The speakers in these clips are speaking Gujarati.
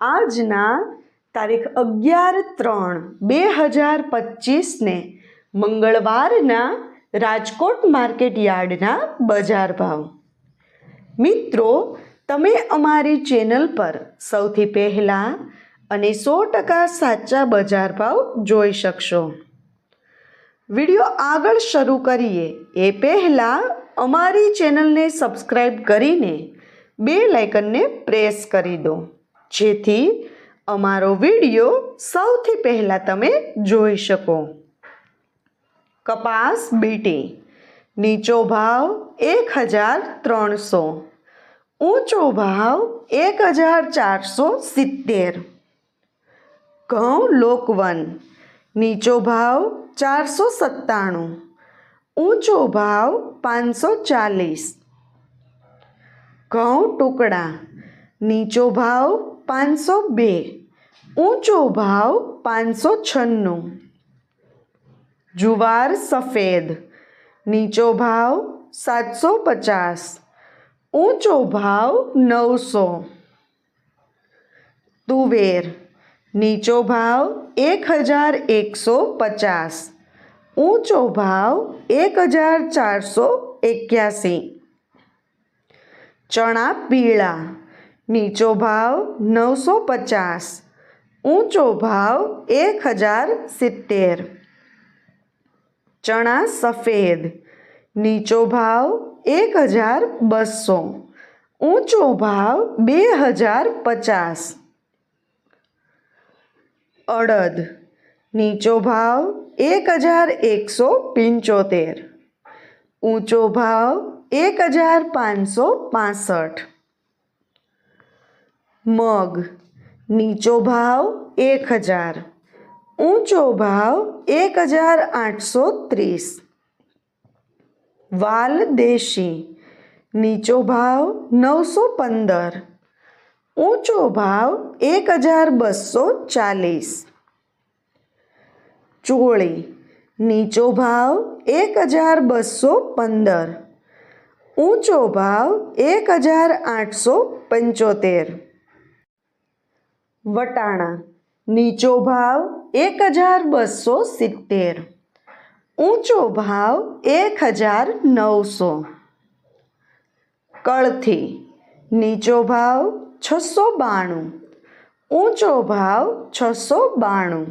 આજના તારીખ અગિયાર ત્રણ બે હજાર પચીસને મંગળવારના રાજકોટ માર્કેટ યાર્ડના બજાર ભાવ. મિત્રો, તમે અમારી ચેનલ પર સૌથી પહેલાં અને સો ટકા સાચા બજાર ભાવ જોઈ શકશો. વીડિયો આગળ શરૂ કરીએ એ પહેલાં અમારી ચેનલને સબસ્ક્રાઈબ કરીને બે લાઇકનને પ્રેસ કરી દો. જેથી અમારો વીડિયો સૌથી પહેલાં તમે જોઈ શકો. કપાસ બીટી, નીચો ભાવ એક હજાર ત્રણસો, ઊંચો ભાવ એક હજાર ચારસો સિત્તેર. ઘઉં લોકવન, નીચો ભાવ ચારસો સત્તાણું, ઊંચો ભાવ પાંચસો ચાલીસ. ઘઉં ટુકડા, નીચો ભાવ પાંચસો બે. ઊંચો ભાવ પાંચસો છન્નું. જુવાર સફેદ. નીચો ભાવ સાતસો પચાસ. ઊંચો ભાવ નવસો. તુવેર. નીચો ભાવ એક હજાર એકસો પચાસ. ઊંચો ભાવ એક હજાર ચારસો એક્યાસી. ચણા પીળા. નીચો ભાવ નવસો પચાસ ઊંચો ભાવ એક હજાર સિત્તેર ચણા સફેદ નીચો ભાવ એક હજાર બસો ઊંચો ભાવ બે હજાર પચાસ અડદ નીચો ભાવ એક હજાર એકસો પંચોતેર ઊંચો ભાવ એક હજાર પાંચસો પાસઠ મગ. નીચો ભાવ એક હજાર. ઊંચો ભાવ એક હજાર આઠસો ત્રીસ. વાલ દેશી. નીચો ભાવ નવસો પંદર. ઊંચો ભાવ એક હજાર બસો ચાલીસ. ચોળી. નીચો ભાવ એક હજાર બસો પંદર. ઊંચો ભાવ એક હજાર આઠસો પંચોતેર. વટાણા. નીચો ભાવ એક હજાર બસો સિત્તેર. ઊંચો ભાવ એક હજાર નવસો. કળથી. નીચો ભાવ છસો બાણું. ઊંચો ભાવ છસો બાણું.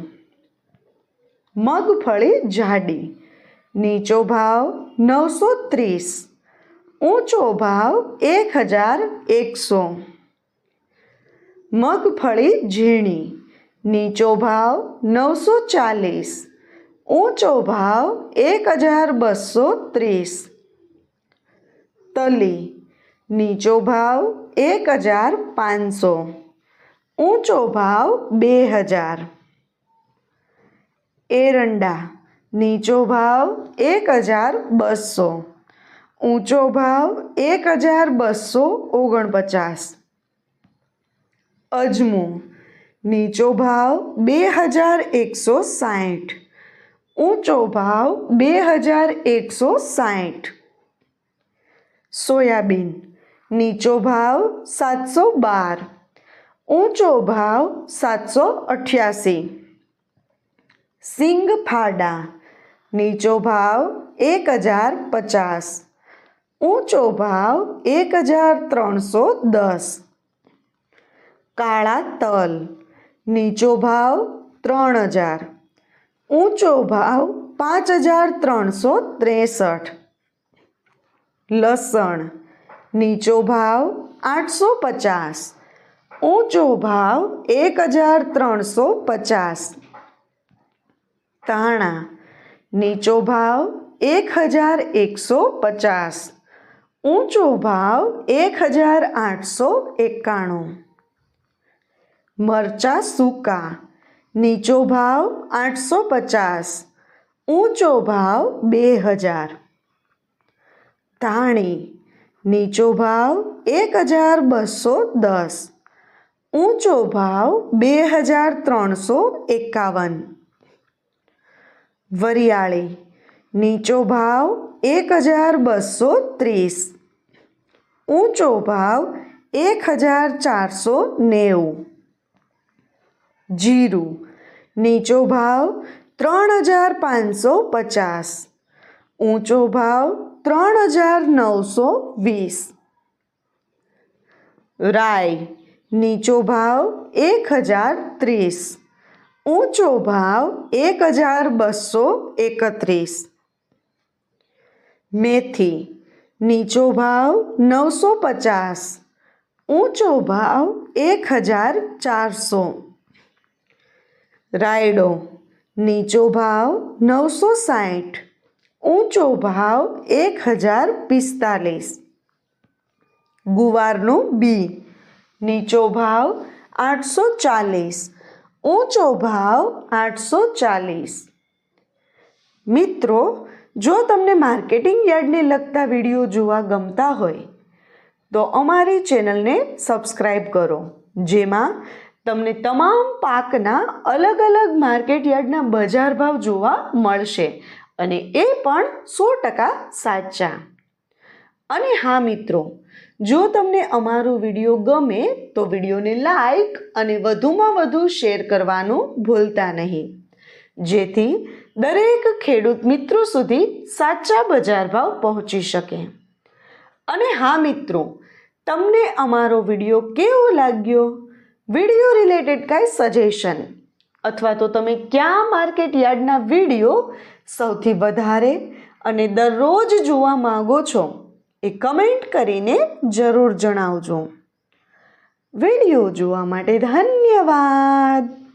મગફળી જાડી. નીચો ભાવ નવસો ત્રીસ. ઊંચો ભાવ એક હજાર એકસો. મગફળી ઝીણી, નીચો ભાવ નવસો ચાલીસ, ઊંચો ભાવ એક હજાર બસો ત્રીસ. તલી, નીચો ભાવ એક હજાર પાંચસો, ઊંચો ભાવ બે હજાર. એરંડા, નીચો ભાવ એક હજાર બસો, ઊંચો ભાવ એક હજાર બસો ઓગણપચાસ. અજમું. નીચો ભાવ બે હજાર એકસો સાઠ. ઊંચો ભાવ બે હજાર એકસો સાઠ. સોયાબીન. નીચો ભાવ સાતસો બાર. ઊંચો ભાવ સાતસો અઠ્યાસી. સિંગ ફાડા નીચો ભાવ એક હજાર પચાસ. ઊંચો ભાવ એક હજાર ત્રણસો દસ. કાળા તલ, નીચો ભાવ ત્રણ હજાર, ઊંચો ભાવ પાંચ હજાર ત્રણસો ત્રેસઠ. લસણ, નીચો ભાવ આઠસો પચાસ, ઊંચો ભાવ એક હજાર ત્રણસો પચાસ. ધાણા, નીચો ભાવ એક હજાર એકસો પચાસ, ઊંચો ભાવ એક હજાર આઠસો એકાણું. મરચાં સૂકા, નીચો ભાવ આઠસો પચાસ, ઊંચો ભાવ બે હજાર. ધાણી, નીચો ભાવ એક હજાર બસો દસ, ઊંચો ભાવ બે હજાર ત્રણસો એકાવન. વરિયાળી, નીચો ભાવ એક હજાર બસો ત્રીસ, ઊંચો ભાવ એક હજાર ચારસો નેવું. જીરું, નીચો ભાવ ત્રણ હજાર પાંચસો પચાસ, ઊંચો ભાવ ત્રણ હજાર નવસો વીસ. રાઈ, નીચો ભાવ એક હજાર ત્રીસ, ઊંચો ભાવ એક હજાર બસો એકત્રીસ. મેથી, નીચો ભાવ નવસો પચાસ, ઊંચો ભાવ એક હજાર ચારસો. રાયડો. નીચો ભાવ નવસો સાઠ. ઊંચો ભાવ એક હજાર પિસ્તાલીસ. ગુવારનું બી. નીચો ભાવ આઠસો ચાલીસ. ઊંચો ભાવ આઠસો ચાલીસ. મિત્રો, જો તમને માર્કેટિંગ યાર્ડને લગતા વીડિયો જોવા ગમતા હોય, તો અમારી ચેનલને સબસ્ક્રાઈબ કરો, જેમાં તમને તમામ પાકના અલગ અલગ માર્કેટ યાર્ડના બજાર ભાવ જોવા મળશે અને એ પણ સો ટકા સાચા. અને હા મિત્રો, જો તમને અમારો વીડિયો ગમે તો વિડીયોને લાઈક અને વધુમાં વધુ શેર કરવાનું ભૂલતા નહીં. જેથી દરેક ખેડૂત મિત્રો સુધી સાચા બજાર ભાવ પહોંચી શકે. અને હા મિત્રો, તમને અમારો વીડિયો કેવો લાગ્યો? વીડિયો રિલેટેડ કાંઈ સજેશન અથવા તો તમે ક્યાં માર્કેટ યાર્ડના વીડિયો સૌથી વધારે અને દરરોજ જોવા માગો છો એ કમેન્ટ કરીને જરૂર જણાવજો. વીડિયો જોવા માટે ધન્યવાદ.